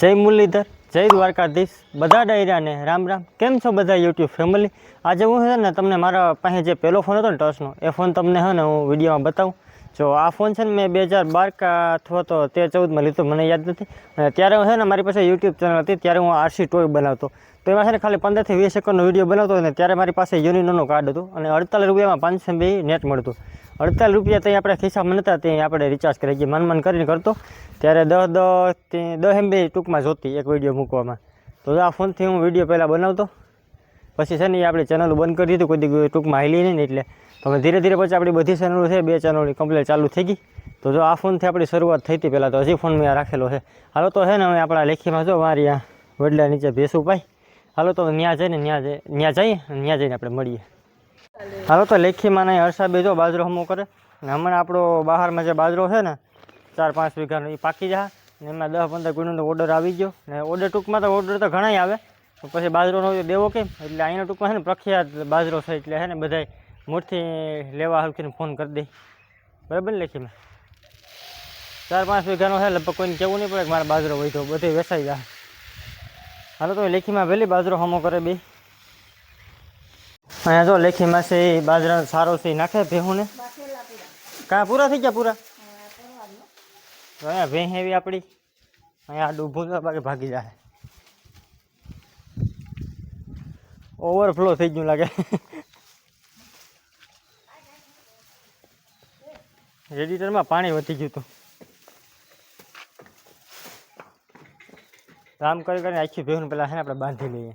જય મુરલીધર, જય દ્વારકાધીશ. બધા ડાયરાને રામ રામ. કેમ છો બધા યુટ્યુબ ફેમિલી આજે હું છે ને તમને મારા પાસે જે પહેલો ફોન હતો ને ટચનો, એ ફોન તમને છે ને હું વિડીયોમાં બતાવું. જો આ ફોન છે ને મેં બે હજાર બાર કા અથવા તો તેર ચૌદમાં લીધો, મને યાદ નથી. અને ત્યારે છે ને મારી પાસે યુટ્યુબ ચેનલ હતી, ત્યારે હું આરસી ટોય બનાવતો. તો એમાં છે ને ખાલી પંદરથી વીસ સેકન્ડનો વીડિયો બનાવતો ને ત્યારે મારી પાસે યુનિનોનું કાર્ડ હતું અને અડતાલીસ રૂપિયામાં પાંચસો બી નેટ મળતું. અડતાલીસ રૂપિયા ત્યાં આપણે ખિસ્સામાં નહોતા ત્યાં આપણે રિચાર્જ કરી ગયા મન કરીને કરતો. ત્યારે દસ દસ દસ એમબી ટૂંકમાં જોતી એક વીડિયો મૂકવામાં. તો આ ફોનથી હું વીડિયો પહેલાં બનાવતો. પછી છે ને એ આપણી ચેનલ બંધ કરી દીધું. કોઈ ટૂંકમાં હાલી નહીં એટલે. તો હવે ધીરે ધીરે પછી આપણી બધી ચેનલો છે, બે ચેનલની કમ્પ્લેટ ચાલુ થઈ ગઈ. તો જો આ ફોનથી આપણી શરૂઆત થઈ હતી પહેલાં તો હજી ફોન મેં રાખેલો છે. હાલો તો છે ને હવે આપણા લેખીમાં જો મારી આ વડલા નીચે ભેસું પાઈ હાલો તો ત્યાં જઈને ત્યાં જઈ ત્યાં જઈએ ત્યાં જઈને આપણે મળીએ. હાલો તો લેખીમાં નહીં હર્ષાબે જો બાજરો હમો કરે. ને હમણાં આપણો બહારમાં જે બાજરો છે ને, ચાર પાંચ વીઘાનો એ પાકી જાય. ને એમાં દસ પંદર ગુણનો ઓર્ડર આવી ગયો. ને ઓર્ડર ટૂંકમાં તો ઓર્ડર તો ઘણાય આવે. પછી બાજરોનો દેવો કેમ? એટલે અહીંના ટૂંકમાં છે ને પ્રખ્યાત બાજરો છે, એટલે છે ને બધાય મોટથી લેવા હલકીને ફોન કરી દે. બરાબર ને લેખીમાં ચાર પાંચ વીઘાનો છે, લગભગ કોઈને કહેવું નહીં પડે કે મારા બાજરો તો બધે વેસાઈ જાય. હાલો તો લેખીમાં વહેલી બાજરો હમો કરે બે. અહીંયા જો લેખીમાં છે એ બાજરાનો સારો છે એ નાખે ભેહુંને? કાં પૂરા થઈ ગયા પૂરા? તો અહીંયા ભેં એવી આપણી અહીંયા આડું ઊભું તો બાકી ભાગી જાય. ઓવરફ્લો થઈ ગયું લાગે. રેડિટરમાં પાણી વધી ગયું હતું. આમ કરી કરીને આખી ભેહું પેલા છે ને આપણે બાંધી લઈએ.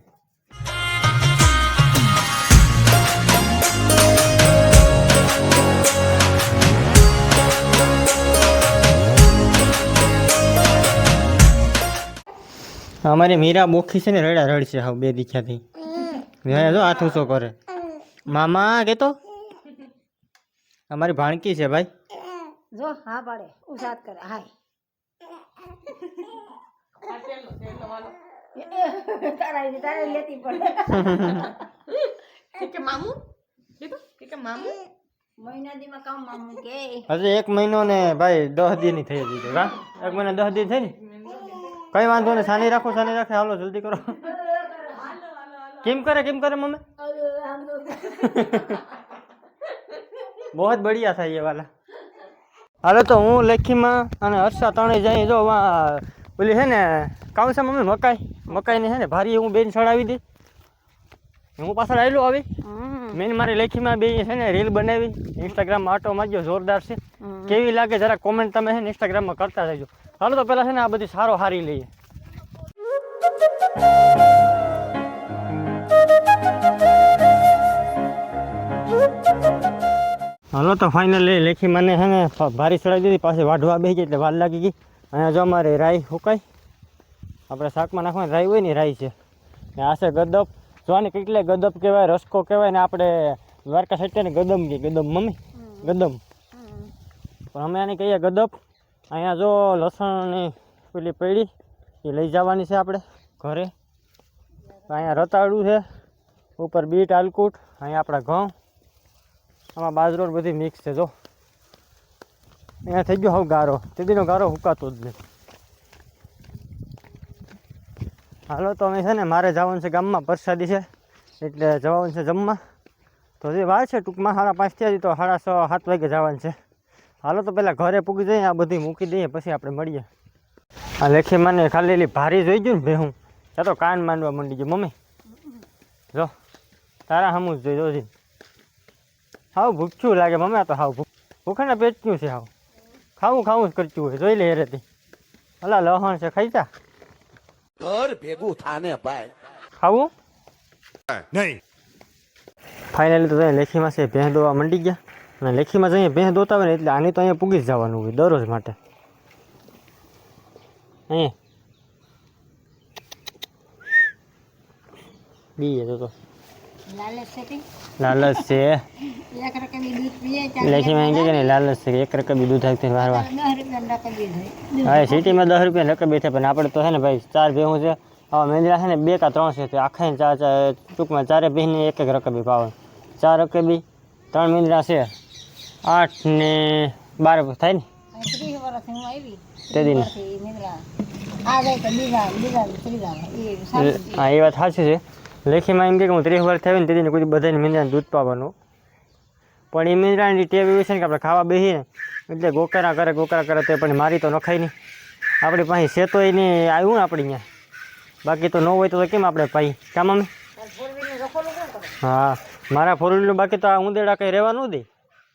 અમારી મીરા બોખી છે ને રડા રડશે હાવ બે દીખ્યાથી. મેં જો હાથ ઊંચો કરે. મામા કેતો અમારી ભાણકી છે ભાઈ. જો હા પાડે. ઉસાદ કરે. હાય. તારા તારે લેતી પડે કે મામું કીધું કે મામું મહિના દીમાં કામ મામું કે? હજુ એક મહિનો ને ભાઈ દસ દી ની થઈ હતી કા? એક મહિના દસ દી થઈ ને? કઈ વાંધો નહીં સાની રાખો સાની રાખે. હાલો જલ્દી કરો. કેમ કરે કેમ કરે મમ્મી? બહુ જ બઢિયા થાય એ વાલા. હાલો તો હું લેખીમાં અને હર્ષા ત્રણે જઈ જો પેલી છે ને કાઉસા મમ્મી મકાઈ. મકાઈને છે ને ભારી હું બેન ચડાવી દઈ. હું પાછળ આવેલું આવી. મેં મારી લેખીમાં બે છે ને રીલ બનાવી. ઇન્સ્ટાગ્રામમાં આટો માર્યો જોરદાર છે. કેવી લાગે જરા કોમેન્ટ તમે છે ને ઇન્સ્ટાગ્રામમાં કરતા રહેજો. હાલો તો પહેલાં છે ને આ બધી સારો હારી લઈએ. હાલો તો ફાઇનલી લેખી મને છે ને ભારી ચડાવી દીધી. પાછી વાઢવા બેસી ગઈ એટલે વાર લાગી ગઈ. અહીંયા જો અમારે રાઈ હુકાઈ આપણે શાકમાં નાખવાની રાઈ હોય ને રાઈ છે. ને આ છે ગદપ જોવાની કેટલે ગદપ કહેવાય રસકો કહેવાય ને આપણે દ્વારકા સાઈડ ને ગદમ કે ગદમ મમ્મી? ગદમ. પણ અમે આને કહીએ ગદપ અહીંયા જો લસણની પેલી પડી, એ લઈ જવાની છે આપણે ઘરે. અહીંયા રતાળું છે, ઉપર બીટ, આલકૂટ, અહીંયા આપણા ઘઉં. આમાં બાજરો બધી મિક્સ છે, જો. અહીંયા થઈ ગયો હવે ગારો. તેદીનો ગારો હુકાતો જ નહીં હાલો, તો અમે છે ને, મારે જવાનું છે ગામમાં. પરસાદી છે, એટલે જવાનું છે જમવા. તો જે વાર છે ટૂંકમાં, સાડા પાંચ થયા તો સાડા છ, સાત વાગે જવાનું છે. હાલો તો પહેલાં ઘરે પૂગી જઈએ આ બધી મૂકી દઈએ પછી આપણે મળીએ. આ લેખી મને ખાલી એલી ભારી જોઈ ગયું ને ભેહું. ત્યાં તો કાન માંડવા માંડી ગયું મમ્મી. જો તારા હમું જ જોઈ જોજી હાવ ભૂખ્યું લાગે મમ્મી આ તો હાવ ભૂખ. ભૂખાના પેટક્યું છે હાવ. ખાવું ખાવું જ કરતું હોય જોઈ લે હેરેથી. અલા લહણ છે ખાઈ જા. ઘર ભેગું થાને ભાઈ. ખાવું? નહીં. ફાઇનલી તો લેખીમાં છે ભેંસ દોવા મંડી ગયા. અને લેખીમાં જઈએ ભેંસ દોતા હોય ને એટલે આની તો અહીંયા પૂગી જ જવાનું હોય દરરોજ માટે. અહીંયા. બીએ તો તો લાલે છે કે? લાલચ છે. એક રકમી દૂધ પીએ ચાલે લેખીમાં એમ કહે કે નહીં? લાલચ છે કે એક રકબી દૂધ આવતી વાર વાર દસ રૂપિયા રકમી થાય હા સિટીમાં દસ રૂપિયા રકબી થાય પણ આપણે તો છે ને ભાઈ ચાર ભેહું છે. આવા મેંદરા છે ને બે કા ત્રણ છે તો આખા ચાર ચાર ટૂંકમાં ચારે ભેહની એક એક રકબી પાવે ચાર રકબી ત્રણ મેંદરા છે. આઠ ને બાર થાય ને. હા એ વાત સાચી છે. લેખીમાં એમ કે હું ત્રીસ વર્ષ થયું ને તેથી કોઈ બધાને મીંદરાને દૂધ પાવાનું. પણ એ મીંદરાની ટેવ એવી છે ને કે આપણે ખાવા બેસીએ ને એટલે ગોકરા કરે ગોકરા કરે તો પણ મારી તો નખાય નહીં. આપણી પાસે છે તો એને આવ્યું ને આપણે અહીંયા બાકી તો ન હોય તો કેમ આપણે પાઈ? કામ અમે? હા મારા ફોર વ્હીલર બાકી તો આ ઉંદેડા કંઈ રહેવા ન દે.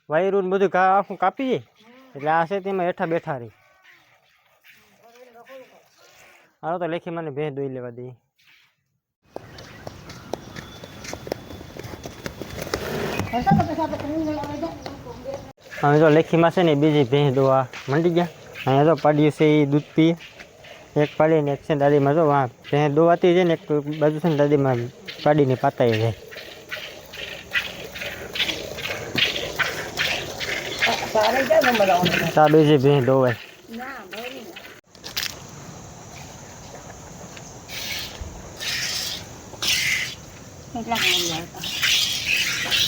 વાયરું ને બધું કા આખું કાપી જાય એટલે આ છે તેમાં હેઠા બેઠા રહી. હાલો તો લેખી મને ભેં દોઈ લેવા દઈએ હશે તો પછી આપણે ત્રણ જણા આવી જાય. અમે તો લેખીમાં છે ને બીજી ભેંસ દોવા મંડી ગયા. અહીંયા તો પાડ્યું છે એ દૂધ પીએ એક પાડી ને એક છે ને દાદીમાં જો વાં ભેંસ દોવાતી છે ને, એક બાજુ છે ને દાદીમાં પાડીને પાતાઈ જાય. ચા બીજી ભેંસ ધોવાય.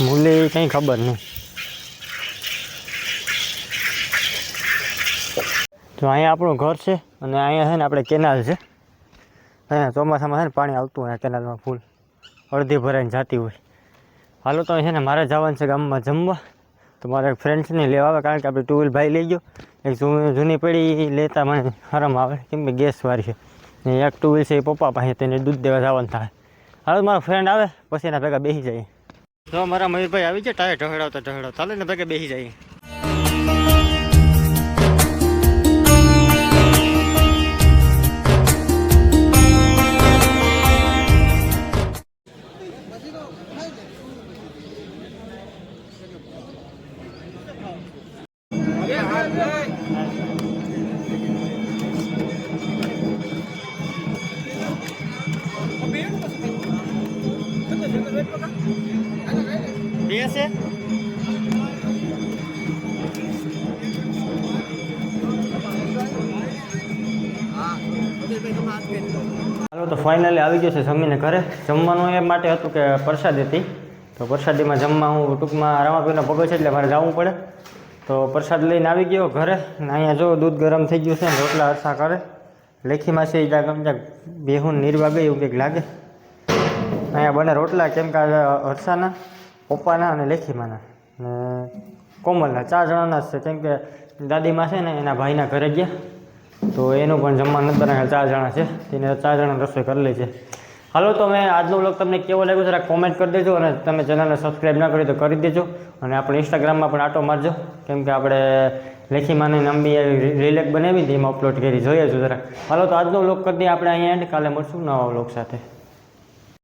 મૂલી કઈ ખબર નહીં. તો અહીંયા આપણું ઘર છે અને અહીંયા છે ને આપણે કેનાલ છે. અહીંયા ચોમાસામાં છે ને પાણી આવતું હોય કેનાલમાં ફૂલ. અડધી ભરાઈને જતી હોય. હાલો તો છે ને મારે જવાનું છે ગામમાં જમવા. તો મારે ફ્રેન્ડ્સને લેવા આવે કારણ કે આપણે ટુ વ્હીલ ભાઈ લઈ ગયો. એક જૂની પેઢી લેતા મને આરામ આવે. કેમ કે ગેસ વાળી છે. ને એક ટુ વ્હીલ છે એ પપ્પા પાસે તેને દૂધ દેવા જવાનું થાય. હાલો, મારો ફ્રેન્ડ આવે, પછી એના ભેગા બેસી જાય. તો મારા મયુરભાઈ આવી જાય ટાયર ઢહડાવતા ઢહડાવતા ચાલે ને ભેગા બેસી જાય. છે હાલો, તો ફાઇનલી આવી ગયો છે જમીને ઘરે. જમવાનું એ માટે હતું કે પ્રસાદ હતી. તો પ્રસાદીમાં જમવા હું ટૂંકમાં રામાપીનો પગ છે એટલે મારે જવું પડે. તો પ્રસાદ લઈને આવી ગયો ઘરે. ને અહીંયા જો દૂધ ગરમ થઈ ગયું છે ને રોટલા અરસા કરે. લેખીમાં છે જાગ જાગ બેહુન નિર્વા ગઈ એવું કંઈક લાગે. અહીંયા બને રોટલા, કેમ કે હર્ષાના પપ્પાના અને લેખીમાના. ને કોમલના, ચાર જણાના જ છે. કેમ કે દાદીમાં છે ને, એના ભાઈના ઘરે ગયા. તો એનું પણ જમવાનું નથી બનાવ્યા. ચાર જણા છે. તેને ચાર જણા રસોઈ કરી લે છે. હાલો, તો મેં આજનો બ્લોગ તમને કેવો લાગ્યો જરા કોમેન્ટ કરી દેજો અને તમે ચેનલને સબસ્ક્રાઈબ ના કરી તો કરી દેજો. અને આપણે ઇન્સ્ટાગ્રામમાં પણ આટો મારજો. કેમ કે આપણે લેખીમાની લાંબી રિલેક બનાવી હતી, એમાં અપલોડ કરી. જોઈએ છો જરા. હાલો, તો આજનો બ્લોગ કરી દઈએ. આપણે અહીંયા એન્ડ કાલે મળશું નવા બ્લોગ સાથે.